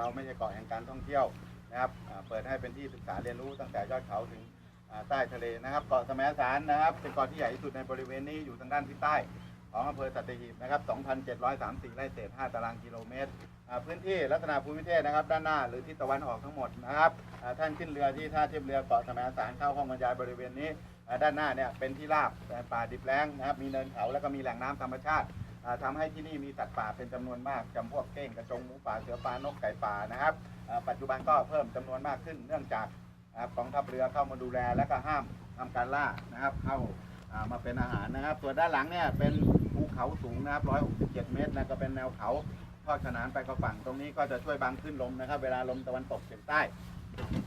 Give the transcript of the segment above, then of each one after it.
เราไม่ใช่เกาะแห่งการท่องเที่ยวนะครับเปิดให้เป็นที่ศึกษาเรียนรู้ตั้งแต่ยอดเขาถึงใต้ทะเลนะครับเกาะแสมสารนะครับเป็นเกาะที่ใหญ่ที่สุดในบริเวณนี้อยู่ทางด้านทิศใต้ของอำเภอสัตหีบนะครับ 2,734 ไร่เศษ 5 ตารางกิโลเมตร พื้นที่ลักษณะภูมิประเทศนะครับ ด้านหน้าหรือทิศตะวันออกทั้งหมดนะครับท่านขึ้นเรือที่ท่าเทียบเรือเกาะแสมสารเข้าห้องบรรยายบริเวณนี้ ด้านหน้าเนี่ยเป็นที่ราบป่าดิบแล้งนะครับ มีเนินเขาแล้วก็มีแหล่งน้ำธรรมชาติ อ่าทำให้ที่นี่มีสัตว์ป่าเป็นจำนวนมากจำพวกเก้งกระจงหมูป่าเสือป่านกไก่ป่านะครับอ่าปัจจุบันก็เพิ่มจำนวนมากขึ้นเนื่องจากอ่ากองทัพเรือเข้ามาดูแลและก็ห้ามทำการล่านะครับ เข้าอ่ามาเป็นอาหารนะครับ ส่วนด้านหลังเนี่ยเป็นภูเขาสูงนะครับ167 เมตรนะก็เป็นแนวเขาทอดขนานไปกับฝั่งตรงนี้ก็จะช่วยบังขึ้นลมนะครับ เวลาลมตะวันตกเฉียงใต้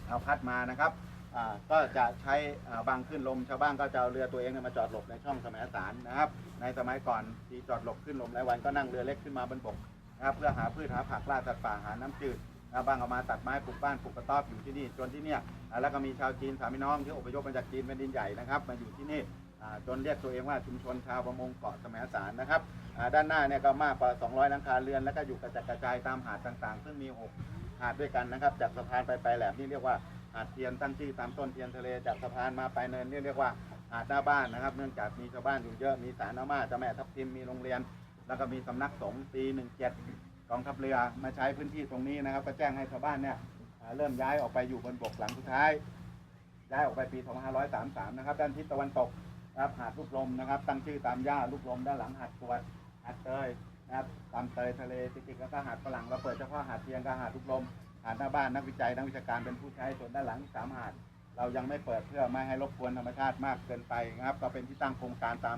เอาพัดมานะครับ อ่าก็จะใช้อ่าบังขึ้นลมชาวบ้านก็จะเอาเรือตัวเองเนี่ยมาจอดหลบในช่องสมยสารนะครับ ในสมัยก่อนที่จอดหลบขึ้นลมหลายวันก็นั่งเรือเล็กขึ้นมาบนบกนะครับเพื่อหาพืชหาผักล่าสัตว์ป่าหาน้ำจืดนะบางเอามาตัดไม้ปลูกบ้านปลูกกระต๊อบอยู่ที่นี่จนที่เนี่ยอ่าแล้วก็มีชาวจีนสามพี่น้องที่อพยพมาจากจีนเป็นดินใหญ่นะครับมาอยู่ที่นี่อ่าจนเรียกตัวเองว่าชุมชนชาวประมงเกาะสมยสารนะครับอ่าด้านหน้าเนี่ยก็มากกว่า 200หลังคาเรือนแล้วก็อยู่กระจัดกระจายตามหาดต่างๆ ซึ่งมีหกหาดด้วยกันนะครับจากสะพานไปไปลายแหลมนี่เรียกว่า หาดเทียนตั้งชื่อตามต้นเทียนทะเลจากสะพานมาไปเนินนี่เรียกว่าหาดหน้าบ้านนะครับ เนื่องจากมีชาวบ้านอยู่เยอะมีศาลอาม่าเจ้าแม่ทับทิมมีโรงเรียน แล้วก็มีสำนักสงฆ์ปี17กองทัพเรือมาใช้พื้นที่ตรงนี้นะครับ ก็แจ้งให้ชาวบ้านเนี่ยเริ่มย้ายออกไปอยู่บนบกหลังสุดท้ายย้ายออกไปปี 2533 นะครับ ด้านทิศตะวันตกนะครับหาดลูกลมนะครับ ตั้งชื่อตามย่าลูกลมด้านหลังหาดกวดหาดเตยนะครับตามเตยทะเลติกๆแล้วก็หาดฝรั่งเราเปิดเฉพาะหาดเทียนกับหาดลูกลม หาดหน้าบ้านนักวิจัยนักวิชาการเป็นผู้ใช้ส่วนด้านหลังสามหาด เรายังไม่เปิดเพื่อไม่ให้รบกวนธรรมชาติมากเกินไปนะครับ ก็เป็นที่ตั้งโครงการตาม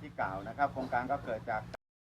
ที่กล่าวนะครับ โครงการก็เกิดจาก